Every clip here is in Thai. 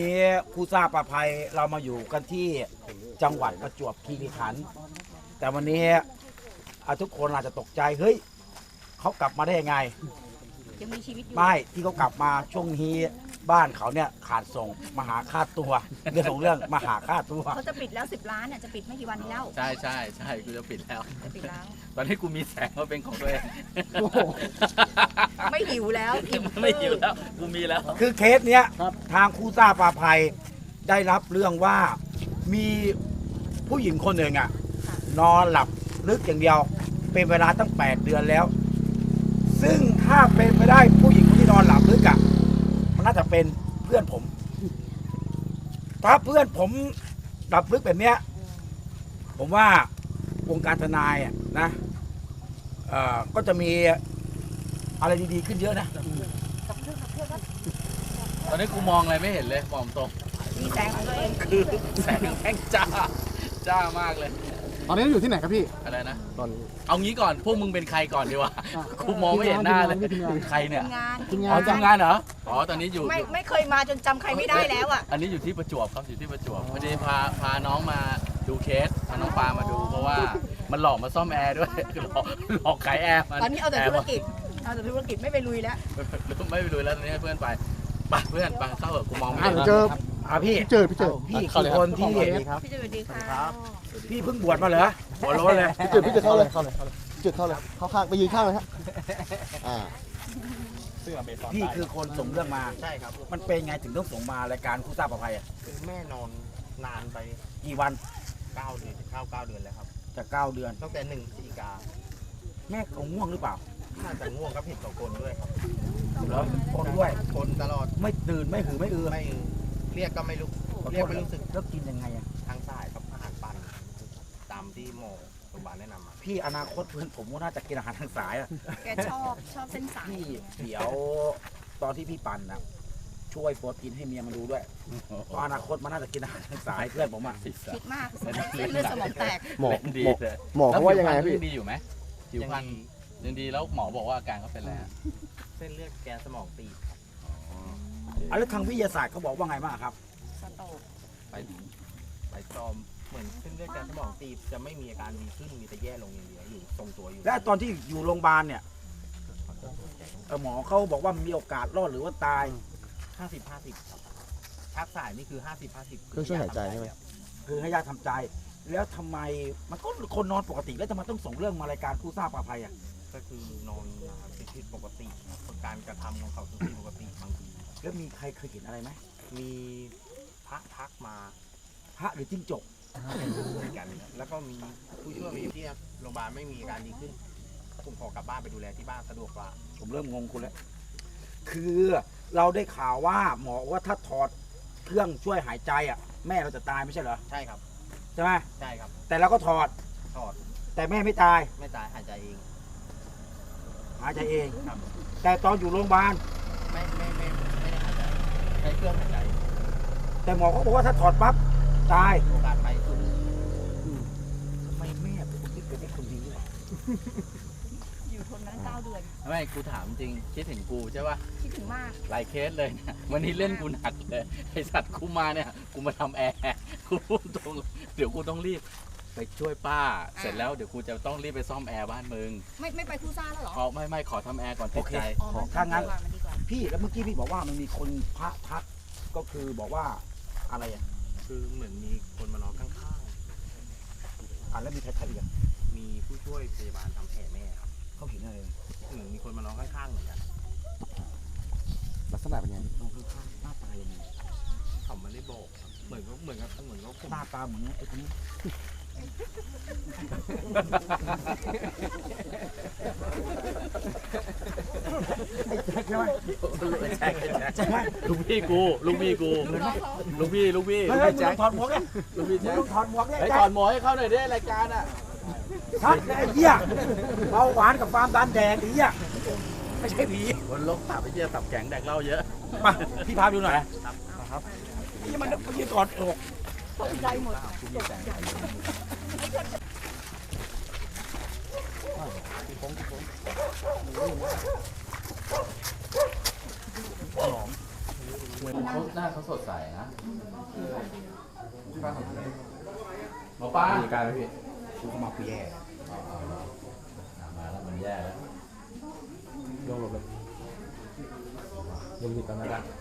นี้ผู้ทราบประภัยเรามาอยู่กันที่จังหวัดประจวบคีรีขันธ์แต่วันนี้อะทุกคนอาจจะตกใจเฮ้ยเขากลับมาได้ยังไงยังมีชีวิตอยู่ ไม่ที่เขากลับมาช่วงนี้ บ้านเขาเนี่ยขาดส่งมาหาค่าตัวเรื่องของเรื่องมาหาค่าตัวเขาจะปิดแล้ว 10 ล้านเนี่ยจะปิดไม่กี่วันนี้แล้ว ใช่ใช่ใช่กูจะปิดแล้ว จะปิดแล้ว ตอนนี้กูมีแสงมาเป็นของตัวเองไม่หิวแล้วอิ่มไม่หิวแล้วกูมีแล้ว คือเคสเนี้ยทางคู่ทราบประภัยได้รับเรื่องว่ามีผู้หญิงคนหนึ่งอะ นอนหลับลึกอย่างเดียว เป็นเวลาตั้ง 8 เดือนแล้ว ซึ่งถ้าเป็น มันน่าจะเป็นเพื่อนผม ถ้าเพื่อนผมหลับลึกแบบเนี้ย ผมว่าวงการทนายอะนะเอ่อก็จะมีอะไรดีๆขึ้นเยอะนะ ตอนนี้กูมองอะไรไม่เห็นเลยมองตรงมีแสงของตัวเองคือแสงแม่งจ้า จ้ามากเลย ตอนนี้เราอยู่ที่ไหนครับพี่ อะไรนะ ตอนนี้ เอางี้ก่อน พวกมึงเป็นใครก่อนดีวะกูมองไม่เห็นหน้าเลย ทีมงาน ใครเนี่ยทำงานทีมอ๋งาอนทำงานเหรอ อ๋อ ตอนนี้อยู่ ไม่ไม่เคยมาจนจำใครไม่ได้แล้วอะ อันนี้อยู่ที่ประจวบครับ อยู่ที่ประจวบพอดีพาพาน้องมาดูเคสพาน้องปามาดู เพราะว่ามันหลอกมาซ่อมแอร์ด้วย หลอกหลอกขายแอร์มันตอนนี้เอาแต่ร์ธุรกิจเอาแต่ธุรกิจไม่ไปลุยแล้วไม่ไปดูแล้วตอนนี้ให้เพื่อนไป ไปเพื่อนไปเข้าเถอะกูมองไม่อะเห็น เดี๋ยวเจอ อะพี่พี่เจอพี่เจอพี่คือคนที่พี่จะสวัสดีค่ะพี่เพิ่งบวชมาเหรอหัวโล้นเลยพี่เจอพี่เจอเข้าเลยเข้าเลยเข้าเลยพี่เจอเข้าเลยเข้าข้างไปยืนข้างเลยฮะอ่าพี่คือคนส่งเรื่องมาใช่ครับมันเป็นไงถึงต้องส่งมารายการคู่ทราบประภัยอะคือแม่นอนนานไปกี่วัน9เดือนเข้า9เดือนแล้วครับจะเก้าเดือนตั้งแต่1พฤศจิกาแม่เขาง่วงหรือเปล่าน่าจะง่วงกับผิดต่อกลด้วยครับเหรอคนด้วยคนตลอดไม่ตื่นไม่หือไม่อือไม่ เรียกก็ไม่ลุกขอโทเรียกษไม่รู้สึกแล้วกินยังไงอะทางสายครับอาหารปั่นตามที่หมอโรงพยาบาลแนะนำมาพี่อนาคตเพื่อนผมว่าน่าจะกินอาหารทางสายอะแกชอบชอบเส้นสายพี่เดี๋ยวตอนที่พี่ปั่นนะช่วยโปรตีนให้เมียมันดูด้วยเพราะอนาคตมันน่าจะกินอาหารทางสายเพื่อนผมอะคิดมากเส้นเลือดสมองแตกหมอเล่นดีหมอเลยหมอเขาว่ายังไงแล้วพี่ผิวพรรณดีอยู่ไหมผิวพรรณยังดีแล้วหมอบอกว่าอาการเขาเป็นอะไรฮะเส้นเลือดแกนสมองตีบ อะแล้วทางวิทยาศาสตร์เขาบอกว่าไงบ้างครับ สโตกไปไปตอมเหมือนเส้นเลือดแกนสมองตีบจะไม่มีอาการดีขึ้นมีแต่แย่ลงอย่างเดียวอยู่ทรงตัวอยู่และตอนที่อยู่โรงพยาบาลเนี่ยเอ่อหมอเขาบอกว่ามีโอกาสรอดหรือว่าตาย50 50ครับชักสายนี่คือ50 50เครื่องช่วยหายใจใช่ไหม คือให้ญาติทำใจ แล้วทำไมมันก็คนนอนปกติแล้วทำไมต้องส่งเรื่องมารายการผู้ทราบปลอดภัยอะก็คือนอนเป็นผิดปกติครับการกระทำของเขาคือผิดปกติบางที แล้วมีใครเคยเห็นอะไรไหมมีพระทักมาพระหรือจิ้งจกเหมือนกัน แล้วก็มีผู้ช่วยมีที่โรงพยาบาลไม่มีอาการดีขึ้นผมขอกลับบ้านไปดูแลที่บ้านสะดวกกว่า ผมเริ่มงงคุณแล้ว คือเราได้ข่าวว่าหมอว่าถ้าถอดเครื่องช่วยหายใจอะ แม่เราจะตายไม่ใช่เหรอใช่ครับ ใช่ไหมใช่ครับ แต่เราก็ถอดถอดแต่แม่ไม่ตาย ไม่ตายหายใจเองหายใจเอง ครับ แต่ตอนอยู่โรงพยาบาลไม่ไม่ไม่ เครื่องหายใจแต่หมอเขาบอกว่าถ้าถอดปั๊บตายโอกาสไปสูงทำไมแม่ผมคิดเป็นเด็กคนนี้วะอยู่ทนมาตั้งเก้าเดือน ไม่กูถามจริง คิดถึงกูใช่ป่ะ คิดถึงมาก หลายเคสเลยนะวันนี้เล่นกูหนักเลย ไอสัตว์กูมาเนี่ย กูมาทำแอร์กูพูดตรงเดี๋ยวกูต้องรีบ ไปช่วยป้า เสร็จแล้วเดี๋ยวกูจะต้องรีบไปซ่อมแอร์บ้านมึง ไม่ไม่ไปคู่ซ่าแล้วเหรอ ขอไม่ไม่ขอทำแอร์ก่อนติดใจ อ๋อมันถ้างั้น ดีกว่ามันดีกว่า พี่แล้วเมื่อกี้พี่บอกว่ามันมีคนพระทักก็คือบอกว่าอะไรอะคือเหมือนมีคนมานอนข้างอ่านแล้วมีใครทักอีกอะๆ มีผู้ช่วยพยาบาลทำแผลแม่ครับเขาเห็นอะไรเหมือนมีคนมานอนข้างๆเหมือนกันลักษณะเป็นไงน้องข้างๆหน้าตายังไงเขาไม่ได้บอกครับเหมือนก็เหมือนกับเหมือนก็ผมหน้าตาเหมือนไอ้คนนี้ ไอ้แจ็คใช่ไหมใช่ไหมลูกพี่กูลูกพี่กูลูกน้องเขาลูกพี่ลูกพี่เฮ้ลูยกเฮ้ยพี่มึงแจ็ต้คองถอดหมวกเนี่ยลูกพี่มึงแจ็คต้องถอดหมวกเนี่ยไอ้แจ็ก่อคนหมอให้เข้าหน่อยได้รายการอะชัดเลยไอ้เหี้ยเบาหวานกับความดันแดงไอ้เหี้ยไม่ใช่ผีคนลงตับไอ้เหี้ยตับแข็งแดกเหล้าเยอะ มา พี่พาไปดูหน่อยครับนี่มันมันยืนกอดอก ตกใจหมดหเขาหน้าเขาสดใสนะหมอป้ามีการไหมพี่กูเข้ามากูแย่มาแล้วมันแย่แล้วลงลงเลยลงติดกันนะ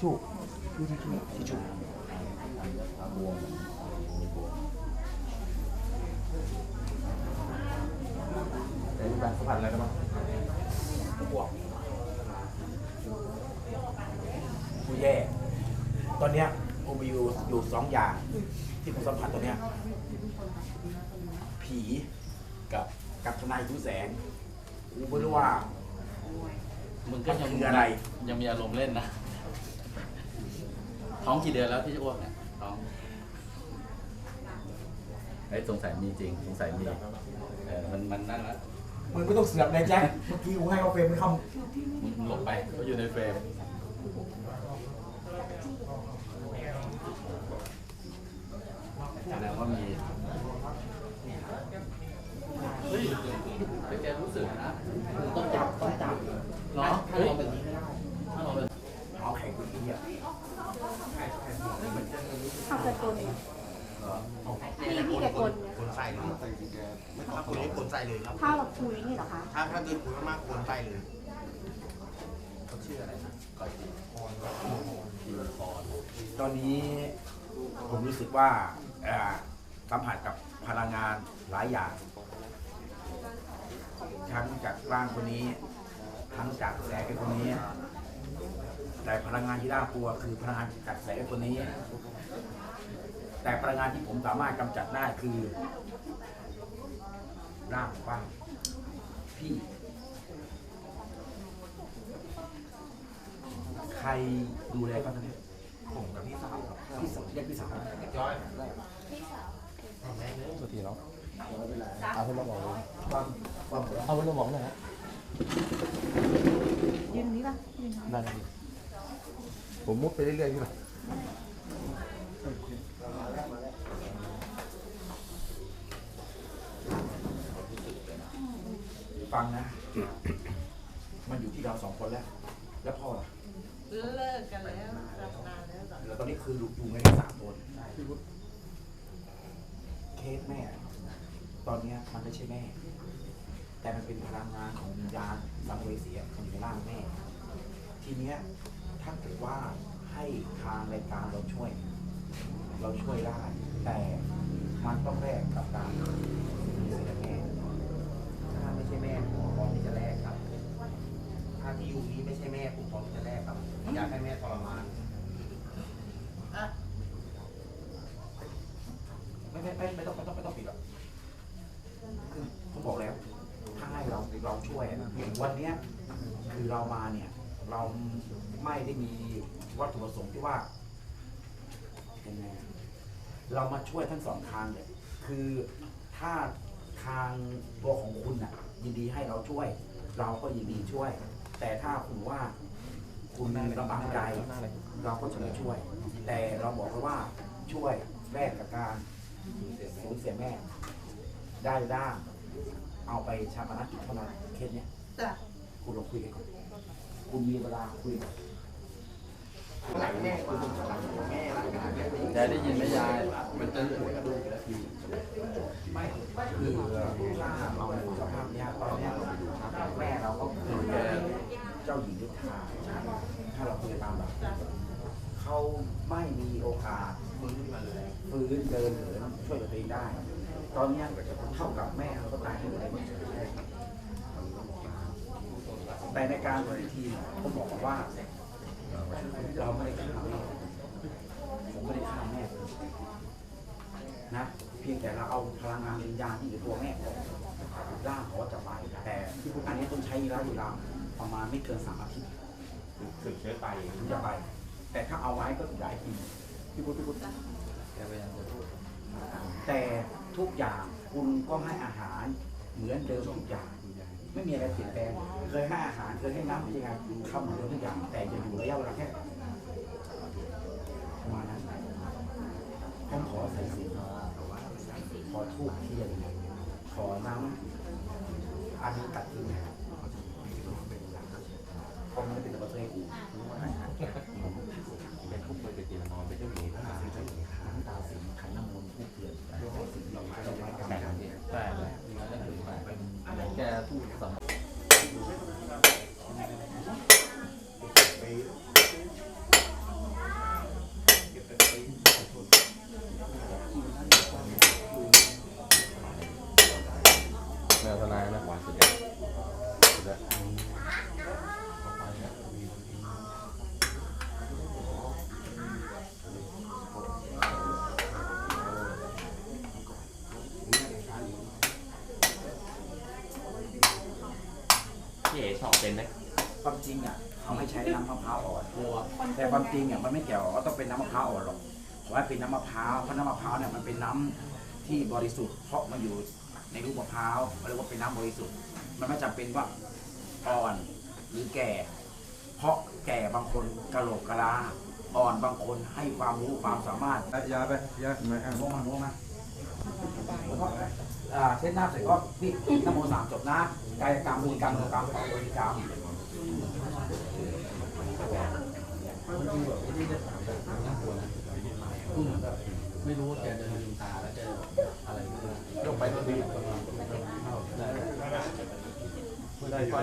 ชูดูที่ชูที่ชูเดี๋ยวมีการสัมผัสอะไรกันบ้างพวกกูแย่ ตอนเนี้ยกูมีอยู่อยู่สองอย่าง ที่กูสัมผัสตอนเนี้ย ผีกับกับทนายผู้แสงกูไม่รู้ว่า มึงก็ยังคืออะไร ยังมีอารมณ์เล่นนะ ท้องกี่เดือนแล้วที่จะอ้วกเนี่ยท้องไอ้ยสงสัยมีจริง สงสัยมีเออมันมันนั่นแล้วมึงไม่ต้องเสือกเลยแจ็คเมื่อกี้กูให้เขาเฟรมไม่เข้ามึงหลบไปก็อยู่ในเฟรมแสดงว่ามีเฮ้ยแต่แกรู้สึกนะต้องจับต้องจับเนาะถ้าเราแบบนี้ไม่ได้ถ้าเราแบบ เอาแข่งกูที่เนี่ย เอาแต่กลเนี่ยพี่พี่แต่กลเนี่ย คนใส่เลยถ้าคุยให้คนใส่ เลยครับ ถ้าเราคุยนี่เหรอคะ ถ้าถ้าเกิดคุยมากๆคนใส่เลยเขาชื่ออะไรนะก่อยจีคอนจีคอนตอนนี้ผมรู้สึกว่าเอ่อสัมผัสกับพลังงานหลายอย่าง ทั้งจากร่างคนนี้ ทั้งจากแสงไอ้คนนี้ แต่พลังงานที่น่ากลัวคือพลังงานจากแสงไอ้คนนี้ แต่พลังงานที่ผมสามารถกำจัดได้คือ ร่างว่างพี่ ใครดูแลเขาตอนนี้ผมกับพี่สาวครับพี่สาวเรียกพี่สาวย้อยตัวทีเนาะเอาเพื่อนมาบอกเลยความความเอาเพื่อนมาบอกหน่อยฮะยืนนี้ป่ะยืนนี้ได้ผมมุดไปเรื่อยๆพี่ไป ฟังนะ มันอยู่ที่เราสองคนแล้ว แล้วพ่อล่ะเลิกกันแล้วรับนานแล้วแล้วตอนนี้คืออยู่อยู่กันแค่สามคนเคสแม่ ตอนเนี้ยมันไม่ใช่แม่ แต่มันเป็นพลังงานของวิญญาณสัมภเวสีอะมันอยู่ในร่างแม่ ทีเนี้ยถ้าเกิดว่าให้ทางรายการเราช่วย เราช่วยได้ แต่มันต้องแลกกับการสูญเสียแม่ ถ้าไม่ใช่แม่ผมพร้อมที่จะแลกครับ ถ้า ที่อยู่นี้ไม่ใช่แม่ผมพร้อมที่จะแลกครับอยากให้แม่ทรมานไม่ไม่ไม่ไม่ต้องไม่ต้องไม่ต้องปิดหรอกคือผมบอกแล้ว ถ้าให้เราเราช่วยอะวันเนี้ยคือเรามาเนี่ย เราไม่ได้มีวัตถุประสงค์ที่ว่ายังไงอะเรามาช่วยทั้งสองทางเลยคือถ้าทางตัวของคุณน่ะ ยินดีให้เราช่วย เราก็ยินดีช่วย แต่ถ้าคุณว่าคุณลำบากใจเราก็จะไม่ช่วย แต่เราบอกเลยว่าช่วยแลกกับการสูญเสียแม่ ได้ด้างเอาไปชาปนกิจเท่านั้นเคสเนี้ยจ้ะคุณลองคุยกันก่อนคุณมีเวลาคุยกันรักแม่คือผมรั ยายได้ยินไหมยาย มันจะหัวกระดูกแล้วทีไม่คือถ้าเอาสภาพเนี้ยตอนเนี้ยแม่เราก็คือเจ้าหญิงนิทราถ้าเราคุยตามแบบเขาไม่มีโอกาสฟื้นมาเลยฟื้นเดินเหินช่วยตัวเองได้ ตอนเนี้ยเท่ากับแม่เขาก็ตายที่อยู่ในมือแต่ในการทำพิธีเนี่ยผมบอกว่า เราไม่ได้ฆ่าผมไม่ได้ฆ่า นะเพียงแต่เราเอาพลังงานวิญญาณที่อยู่ตัวแม่ออกร่างเขาจะไปแต่อันนี้ต้องใช้ระยะเวลาประมาณไม่เกินสามอาทิตย์ถึงเชื้อไปถึงจะไป แต่ถ้าเอาไว้ก็หลายปีพี่พุทธพี่พุทธแกพยายามจะพูดแต่ทุกอย่างคุณก็ให้อาหารเหมือนเดิมทุกอย่างไม่มีอะไรเปลี่ยนแปลงเคยให้อาหารเคยให้น้ำยังไงทำเหมือนเดิมทุกอย่างแต่จะอยู่ระยะเวลาแค่ประมาณนั้นผมข อใส่สินขอทูบเทียน ขอน้ำอันนี้ตัดทิ้งนะครับผมไม่เป็นประเทศกูเป็นผู้ป่วยเป็นตีนอนเป็นเจ้าหญิงทหารเจ้าหญิงน้ำตาสิงขันน้ำมนต์ผู้เปลี่ยนสิ่งเราไม่ได้กำจัดเนี่ย แต่แกพูดสำ แมวทนายนะ พี่เอ๋ชอบเป็นไหมความจริงอะเขาให้ใช้น้ำมะพร้าวอ่อนแต่ความจริงอะมันไม่เกี่ยวว่าต้องเป็นน้ำมะพร้าวอ่อนหรอกขอให้เป็นน้ำมะพร้าวเพราะน้ำมะพร้าวเนี่ยมันเป็นน้ำที่บริสุทธิ์เพราะมันอยู่ในลูกมะพร้าวเรียกว่าเป็นน้ำบริสุทธิ์ มันไม่จำเป็นว่า อ่อนหรือแก่ เพราะแก่บางคนกะโหลกกะลา อ่อนบางคนให้ความรู้ความสามารถยาไปยาไม่อะลงมาลงมาแล้วก็อ่าเส้นหน้าเสร็จก็พี่นโมสามจบนะกายกรรมบริกรรมโลกรรมต่อบริกรรมไม่รู้ว่าแกเดินลืมตาแล้วแกอะไรไม่รู้ยกไปตัวนี้ได้ไป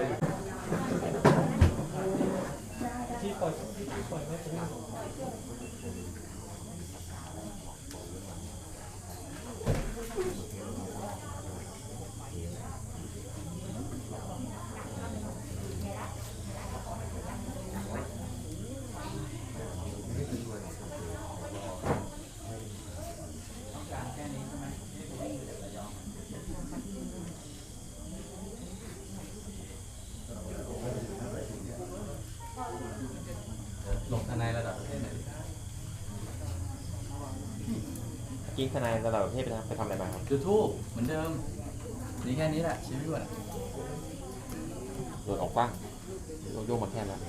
ลงทนายระดับประเทศไหน กิ๊กทนายระดับประเทศไปทำไปทำอะไรมาครับจุดทูบเหมือนเดิมนี่แค่นี้แหละชีวิตด่วนโดนออกกว้างโยกมาแค่นั้น